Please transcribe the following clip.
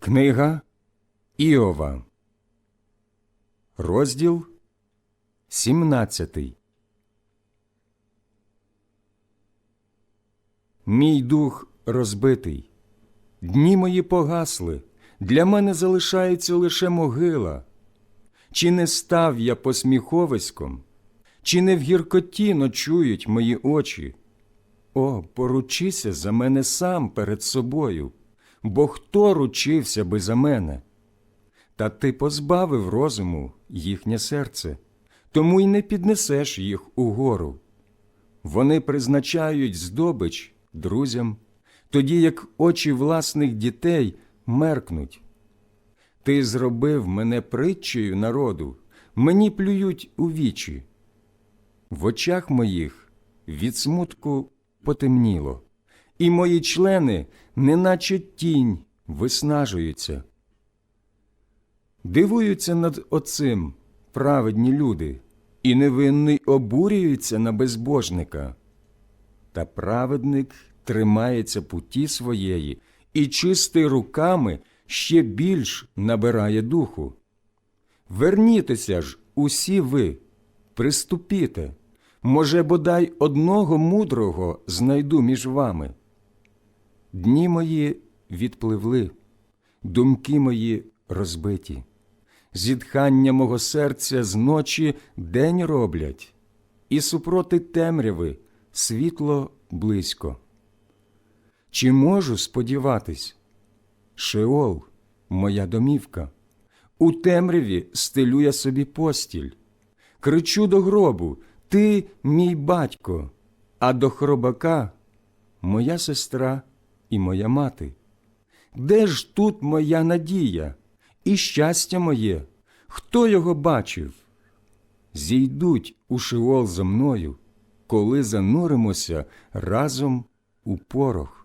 Книга Іова, розділ 17 Мій дух розбитий, дні мої погасли, для мене залишається лише могила. Чи не став я посміховиськом, чи не в гіркоті ночують мої очі? О, поручися за мене сам перед собою, бо хто ручився би за мене? Та ти позбавив розуму їхнє серце, тому й не піднесеш їх угору. Вони призначають здобич друзям, тоді як очі власних дітей меркнуть. Ти зробив мене притчею народу, мені плюють у вічі. В очах моїх від смутку потемніло, і мої члени, неначе тінь, виснажуються. Дивуються над оцим праведні люди, і невинний обурюється на безбожника. Та праведник тримається путі своєї, і чистий руками ще більш набирає духу. Вернітеся ж усі ви, приступіте, може, бодай одного мудрого знайду між вами. Дні мої відпливли, думки мої розбиті, зітхання мого серця з ночі день роблять, і супроти темряви світло близько. Чи можу сподіватись? Шеол, моя домівка, у темряві стелю я собі постіль, кричу до гробу Ти мій батько, а до хробака моя сестра і моя мати. Де ж тут моя надія і щастя моє? Хто його бачив? Зійдуть у Шиол за мною, коли зануримося разом у порох.